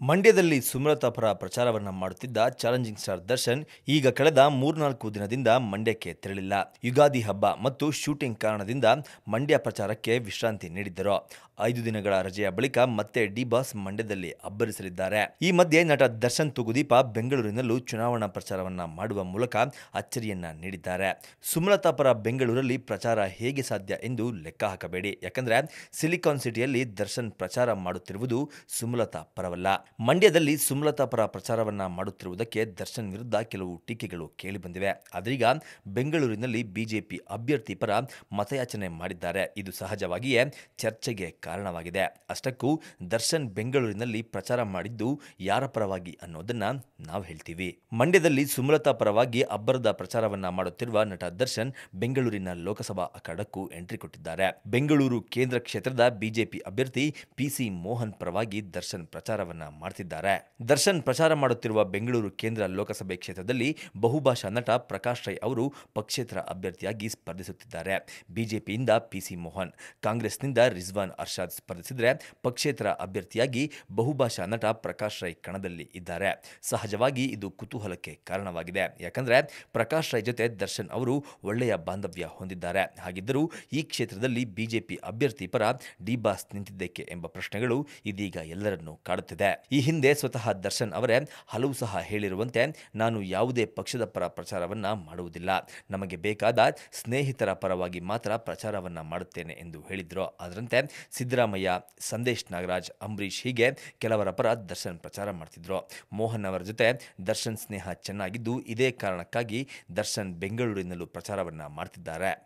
ಮಂಡ್ಯದಲ್ಲಿ ಸುಮಲತಾ ಪರ ಪ್ರಚಾರವನ್ನ ಮಾಡುತ್ತಿದ್ದ ಚಾಲೆಂಜಿಂಗ್ ಸ್ಟಾರ್ ದರ್ಶನ್ ಈಗ ಕಳೆದ ಮೂರ್ನಾಲ್ಕು ದಿನದಿಂದ ಮಂಡ್ಯಕ್ಕೆ ತೆರಳಿಲ್ಲ. ಯುಗಾದಿ ಹಬ್ಬ ಮತ್ತು ಶೂಟಿಂಗ್ ಕಾರಣದಿಂದ ಮಂಡ್ಯ ಪ್ರಚಾರಕ್ಕೆ ವಿಶ್ರಾಂತಿ ನೀಡಿದ್ದರು. ಐದು ದಿನಗಳ ರಜೆಯ ಬಳಿಕ ಮತ್ತೆ ಡಿ ಬಾಸ್ ಮಂಡ್ಯದಲ್ಲಿ ಅಬ್ಬರಿಸಲಿದ್ದಾರೆ. ಈ ಮಧ್ಯೆ ನಟ ದರ್ಶನ್ ತುಗುದೀಪ ಬೆಂಗಳೂರಿನಲ್ಲೂ ಚುನಾವಣಾ ಪ್ರಚಾರವನ್ನ ಮಾಡುವ ಮೂಲಕ ಅಚ್ಚರಿಯನ್ನ ನೀಡಿದ್ದಾರೆ. ಸುಮಲತಾ ಪರ ಬೆಂಗಳೂರಲ್ಲಿ ಪ್ರಚಾರ ಹೇಗೆ ಸಾಧ್ಯ ಎಂದು ಲೆಕ್ಕ ಹಾಕಬೇಡಿ. ಯಾಕಂದ್ರೆ ಸಿಲಿಕಾನ್ ಸಿಟಿಯಲ್ಲಿ ದರ್ಶನ್ ಪ್ರಚಾರ ಮಾಡುತ್ತಿರುವುದು ಸುಮಲತಾ ಪರವಲ್ಲ. ಮಂಡ್ಯದಲ್ಲಿ ಸುಮಲತಾ ಪರ ಪ್ರಚಾರವನ್ನ ಮಾಡುತ್ತಿರುವುದಕ್ಕೆ ದರ್ಶನ್ ವಿರುದ್ಧ ಕೆಲವು ಟೀಕೆಗಳು ಕೇಳಿಬಂದಿವೆ. ಆದ್ರೀಗ ಬೆಂಗಳೂರಿನಲ್ಲಿ ಬಿಜೆಪಿ ಅಭ್ಯರ್ಥಿ ಪರ ಮತಯಾಚನೆ ಮಾಡಿದ್ದಾರೆ. ಇದು ಸಹಜವಾಗಿಯೇ ಚರ್ಚೆಗೆ ಕಾರಣವಾಗಿದೆ. ಅಷ್ಟಕ್ಕೂ ದರ್ಶನ್ ಬೆಂಗಳೂರಿನಲ್ಲಿ ಪ್ರಚಾರ ಮಾಡಿದ್ದು ಯಾರ ಪರವಾಗಿ ಅನ್ನೋದನ್ನ ನಾವು ಹೇಳ್ತೀವಿ. ಮಂಡ್ಯದಲ್ಲಿ ಸುಮಲತಾ ಪರವಾಗಿ ಅಬ್ಬರದ ಪ್ರಚಾರವನ್ನ ಮಾಡುತ್ತಿರುವ ನಟ ದರ್ಶನ್ ಬೆಂಗಳೂರಿನ ಲೋಕಸಭಾ ಅಖಾಡಕ್ಕೂ ಎಂಟ್ರಿ ಕೊಟ್ಟಿದ್ದಾರೆ. ಬೆಂಗಳೂರು ಕೇಂದ್ರ ಕ್ಷೇತ್ರದ ಬಿಜೆಪಿ ಅಭ್ಯರ್ಥಿ ಪಿಸಿ ಮೋಹನ್ ಪರವಾಗಿ ದರ್ಶನ್ ಪ್ರಚಾರವನ್ನ ಮಾಡ್ತಿದ್ದಾರೆ. ದರ್ಶನ್ ಪ್ರಚಾರ ಮಾಡುತ್ತಿರುವ ಬೆಂಗಳೂರು ಕೇಂದ್ರ ಲೋಕಸಭೆ ಕ್ಷೇತ್ರದಲ್ಲಿ ಬಹುಭಾಷಾ ನಟ ಪ್ರಕಾಶ್ ರೈ ಅವರು ಪಕ್ಷೇತರ ಅಭ್ಯರ್ಥಿಯಾಗಿ ಸ್ಪರ್ಧಿಸುತ್ತಿದ್ದಾರೆ. ಬಿಜೆಪಿಯಿಂದ ಪಿಸಿ ಮೋಹನ್, ಕಾಂಗ್ರೆಸ್ನಿಂದ ರಿಜ್ವಾನ್ ಅರ್ಷಾದ್ ಸ್ಪರ್ಧಿಸಿದರೆ ಪಕ್ಷೇತರ ಅಭ್ಯರ್ಥಿಯಾಗಿ ಬಹುಭಾಷಾ ನಟ ಪ್ರಕಾಶ್ ರೈ ಕಣದಲ್ಲಿ ಇದ್ದಾರೆ. ಸಹಜವಾಗಿ ಇದು ಕುತೂಹಲಕ್ಕೆ ಕಾರಣವಾಗಿದೆ. ಯಾಕಂದ್ರೆ ಪ್ರಕಾಶ್ ರೈ ಜೊತೆ ದರ್ಶನ್ ಅವರು ಒಳ್ಳೆಯ ಬಾಂಧವ್ಯ ಹೊಂದಿದ್ದಾರೆ. ಹಾಗಿದ್ದರೂ ಈ ಕ್ಷೇತ್ರದಲ್ಲಿ ಬಿಜೆಪಿ ಅಭ್ಯರ್ಥಿ ಪರ ಡಿ ಬಾಸ್ ನಿಂತಿದ್ದೇಕೆ ಎಂಬ ಪ್ರಶ್ನೆಗಳು ಇದೀಗ ಎಲ್ಲರನ್ನೂ ಕಾಡುತ್ತಿದೆ. ಈ ಹಿಂದೆ ಸ್ವತಃ ದರ್ಶನ್ ಅವರೇ ಹಲವು ಸಹ ಹೇಳಿರುವಂತೆ ನಾನು ಯಾವುದೇ ಪಕ್ಷದ ಪರ ಪ್ರಚಾರವನ್ನು ಮಾಡುವುದಿಲ್ಲ. ನಮಗೆ ಬೇಕಾದ ಸ್ನೇಹಿತರ ಪರವಾಗಿ ಮಾತ್ರ ಪ್ರಚಾರವನ್ನು ಮಾಡುತ್ತೇನೆ ಎಂದು ಹೇಳಿದ್ರು. ಅದರಂತೆ ಸಿದ್ದರಾಮಯ್ಯ, ಸಂದೇಶ್ ನಾಗರಾಜ್, ಅಂಬರೀಷ್ ಹೀಗೆ ಕೆಲವರ ಪರ ದರ್ಶನ್ ಪ್ರಚಾರ ಮಾಡ್ತಿದ್ರು. ಮೋಹನ್ ಅವರ ಜೊತೆ ದರ್ಶನ್ ಸ್ನೇಹ ಚೆನ್ನಾಗಿದ್ದು ಇದೇ ಕಾರಣಕ್ಕಾಗಿ ದರ್ಶನ್ ಬೆಂಗಳೂರಿನಲ್ಲೂ ಪ್ರಚಾರವನ್ನು ಮಾಡ್ತಿದ್ದಾರೆ.